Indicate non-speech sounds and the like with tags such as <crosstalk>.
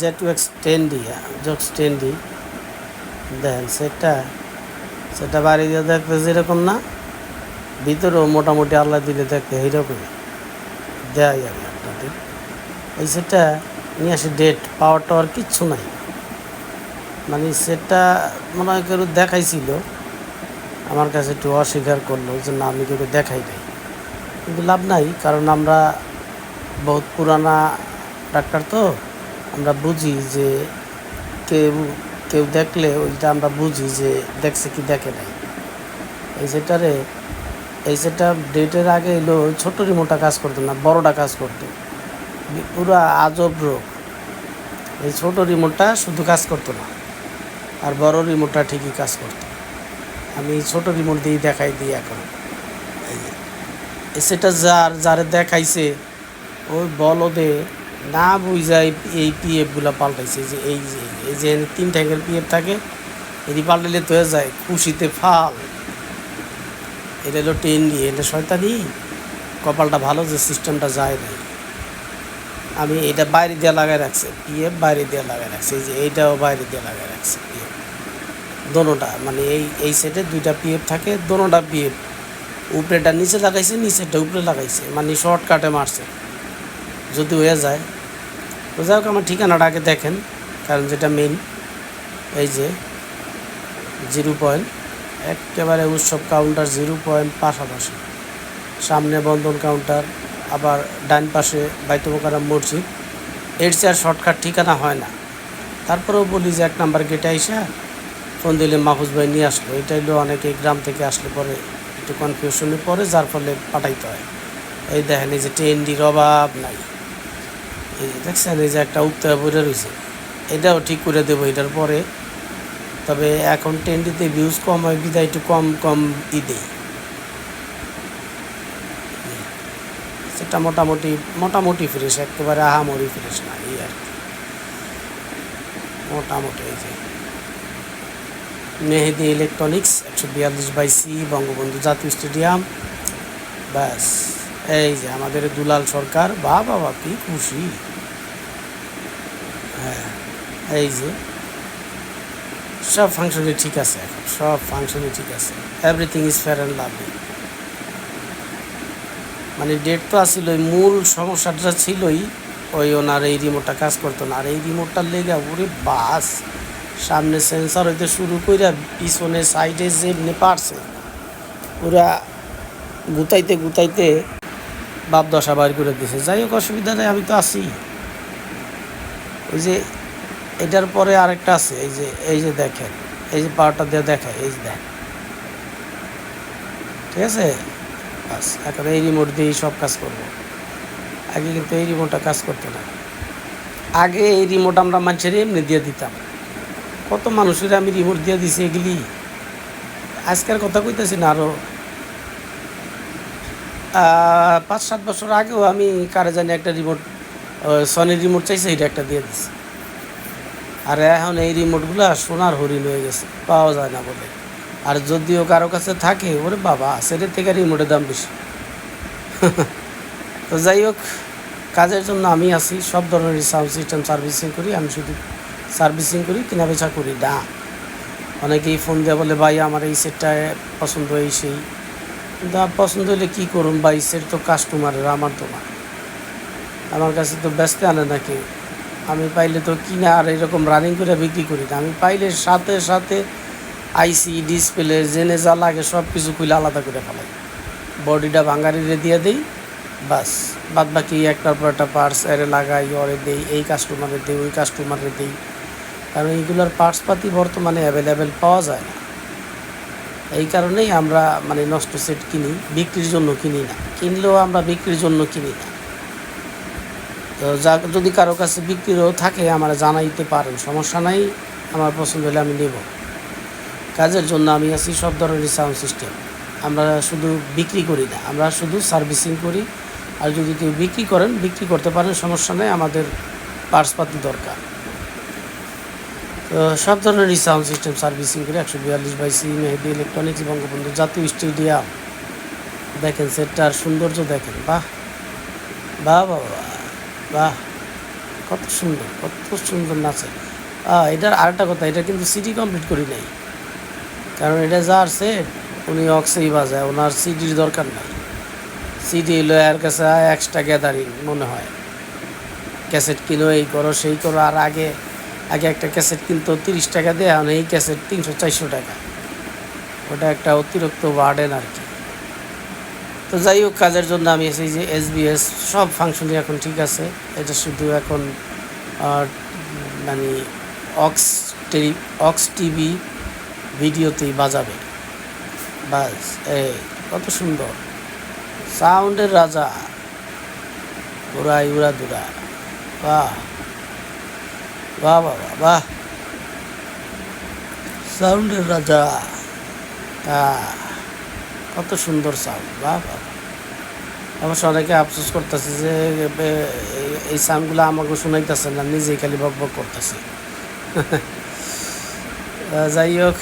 Jet2 x টেন্ডি জক্স টেন্ডি দেখেন, সেটা সেটা বাড়ি দিয়ে দেখতে যেরকম না, ভিতরেও মোটামুটি আল্লাহ দিলে দেখতে এইরকম দেয় আমি আপনাদের। এই সেটা নিয়ে আসে ডেট পাওয়ার টাওয়ার কিচ্ছু নাই। মানে সেটা মনে হয় কেউ দেখাইছিল, আমার কাছে একটু অস্বীকার করল যে না, আমি কেউ দেখাই নাই। কিন্তু লাভ নাই, কারণ আমরা বহুত পুরানা ডাক্তার তো আমরা বুঝি যে কেউ কেউ দেখলে ওইটা আমরা বুঝি যে দেখছে কি দেখে নাই। এই সেটারে এই সেটা ডেটের আগে এলো ছোট রিমোটটা কাজ করতো না, বড়টা কাজ করতো। পুরা আজব রোগ। এই ছোট রিমোটটা শুধু কাজ করতো না, আর বড় রিমোটটা ঠিকই কাজ করতো। আমি ছোট রিমোট দিয়েই দেখাই দিই এখন। এই সেটা যার, যারে দেখাইছে, ওই বলদে না বুঝাই এই পিএফগুলো পাল্টাইছে যে এই যে এই যে তিন ট্যাঙ্কের পিএফ থাকে, এটি পাল্টাইলে তো যায়, খুশিতে ফাল। এটা হলো টেন দিয়ে এটা শয়তানি। কপালটা ভালো যে সিস্টেমটা যায় নাই। আমি এটা বাইরে দিয়ে লাগাই রাখছে পিএফ বাইরে দিয়ে লাগাই রাখছে যে এইটাও বাইরে দিয়ে লাগাই রাখছে পিএফ দোনোটা মানে এই এই সেটে দুইটা পিএফ থাকে, দোনোটা পিএফ উপরেটা নিচে লাগাইছে, নিচেরটা উপরে লাগাইছে মানে শর্টকাটে মারছে। যদি হয়ে যায় তো যাই হোক, আমার ঠিকানাটা আগে দেখেন, কারণ যেটা মেন এই যে জিরো পয়েন্ট, একেবারে উৎসব কাউন্টার জিরো পয়েন্ট পাশাপাশি। সামনে বন্ধন কাউন্টার আবার ডান পাশে বাইতুমকারাম মসজিদ। এর চেয়ে আর শর্টকাট ঠিকানা হয় না। তারপরেও বলি যে এক নাম্বার গেটে আইসা ফোন দিলে মাহফুজ ভাই নিয়ে আসলো। এটা হলো অনেকে গ্রাম থেকে আসলে পরে একটু কনফিউশনে পড়ে যার ফলে পাঠাইতে হয়। এই দেখেন, এই যে টেন্ডির অভাব নাই। দেখছেন, এই যে একটা উত্তর পড়ে রয়েছে, এটাও ঠিক করে দেবো এটার পরে। তবে এখন টেন্ডিতে ভিউজ কম হয়, বিদায় একটু কম কম ই দেই। সেটা মোটামুটি মোটামুটি ফ্রেশ একেবারে আহামরি ফ্রেশ না, এই আর কি। মোটামুটি এই যে। মেহেদি ইলেকট্রনিক্স একশো বিয়াল্লিশ বাই সি, বঙ্গবন্ধু জাতীয় স্টেডিয়াম ব্যাস, এই যে আমাদের দুলাল সরকার বা বাবা, কি খুশি। এই যে, সব ফাংশনে ঠিক আছে সব ফাংশনে ঠিক আছে। Everything is fair and lovely মানে ডেট তো আসছিল ওই মূল সমস্যাটা ছিলই ওই ওনার এই রিমোটটা কাজ করতো না। আর এই রিমোটটার লেগে ওরে বাস, সামনে সেন্সার হইতে শুরু কইরা পিছনে সাইডে যেমনি পারছে, ওরা গুতাইতে গুতাইতে বাপ দশা বাইর করে দিছে। যাই হোক, অসুবিধা নেই, আমি তো আছি। ওই যে এটার পরে আরেকটা আছে, এই যে এই যে দেখেন, এই যে পাওয়ারটা দিয়ে দেখায়, এই যে দেখ। ঠিক আছে? বাস, এখন এই রিমোট দিয়েই সব কাজ করব। আগে কিন্তু এই রিমোটটা কাজ করতো না। আগে এই রিমোট আমরা মানুষের এমনি দিয়ে দিতাম। কত মানুষের আমি রিমোট দিয়ে দিছি এগুলি? আজকের কথা কইতেছি না আরও পাঁচ সাত বছর আগেও আমি কারে জানি একটা রিমোট সনির রিমোট চাইছে এটা একটা দিয়ে দিছি। আর এখন এই রিমোটগুলো সোনার হরিণ হয়ে গেছে, পাওয়া যায় না বলে আর যদিও কারও কাছে থাকে, ওরে বাবা সেটার থেকে রিমোটের দাম বেশি। <laughs> তো যাই হোক, কাজের জন্য আমি আছি, সব ধরনের সাউন্ড সিস্টেম সার্ভিসিং করি, আমি শুধু সার্ভিসিং করি কেনা বেচা করি না। অনেকেই ফোন দিয়ে বলে, ভাই, আমার এই সেটটা পছন্দ এই সেই কিন্তু পছন্দ হলে কী করুন ভাই সেট তো কাস্টমারের আমার তো না আমার কাছে তো ব্যস্ত আনে নাকি? আমি পাইলে তো কিনা আর এরকম রানিং করে বিক্রি করি না। আমি পাইলে সাথে সাথে আইসি ডিসপ্লে জেনে যা লাগে সব কিছু খুলে আলাদা করে ফেলাই। বডিটা ভাঙ্গারিরে দিয়ে দিই, বাস। বাদ বাকি একটার পর একটা পার্টস এরে লাগাই, ওরে দেই, এই কাস্টমারে দিই, ওই কাস্টমারে দিই। কারণ এইগুলোর পার্টস পাতি বর্তমানে অ্যাভেলেবেল পাওয়া যায় না। এই কারণেই আমরা মানে নষ্ট সেট কিনি, বিক্রির জন্য কিনি না। কিনলেও আমরা বিক্রির জন্য কিনি না। তো যা যদি কারও কাছে বিক্রিও থাকে, আমার জানাইতে পারেন। সমস্যা নাই, আমার পছন্দ হলে আমি নেব। কাজের জন্য আমি আছি সব ধরনের সাউন্ড সিস্টেম আমরা শুধু বিক্রি করি না, আমরা শুধু সার্ভিসিং করি। আর যদি কেউ বিক্রি করেন, বিক্রি করতে পারেন, সমস্যা নেই, আমাদের পার্সপাতি দরকার। তো সব ধরনের সাউন্ড সিস্টেম সার্ভিসিং করে একশো বিয়াল্লিশ by C, Mehedi electronics Bangabandhu জাতীয় স্টেডিয়াম। দেখেন, সেটটার সৌন্দর্য দেখেন বাহ বাহ বাহ। বাহ, কত সুন্দর কত সুন্দর নাচে এটার আরেকটা কথা, এটা কিন্তু সিডি কমপ্লিট করি নাই। কারণ এটা যা সেট উনি অক্সেই বাজায়, ওনার সিডির দরকার নাই। সিডি এলো এর কাছে এক্সট্রা গ্যাদারিং মনে হয়। ক্যাসেট কিনো, এই করো, সেই করো, আর আগে আগে একটা ক্যাসেট কিনতো তিরিশ টাকা দেয়, এখন এই ক্যাসেট তিনশো চারশো টাকা। ওটা একটা অতিরিক্ত বার্ডেন আর কি। তো যাই হোক কাজের জন্য আমি এসেছি যে এসবিএস সব ফাংশনই এখন ঠিক আছে। এটা শুধু এখন মানে অক্স টেলি অক্স টিভি ভিডিওতেই বাজাবে। বাস এই কত সুন্দর। সাউন্ডের রাজা। উড়াই উড়া দুরা। বাহ বাহ বাহ বাহ। সাউন্ডের রাজা। আহ, কত সুন্দর সাউন্ড বাহ আমার সবাইকে আফসোস করতেছে যে এই- সাউন্ডগুলো আমাকে শোনাইতেছে না, নিজেই খালি বক করতেছে। <laughs> যাই হোক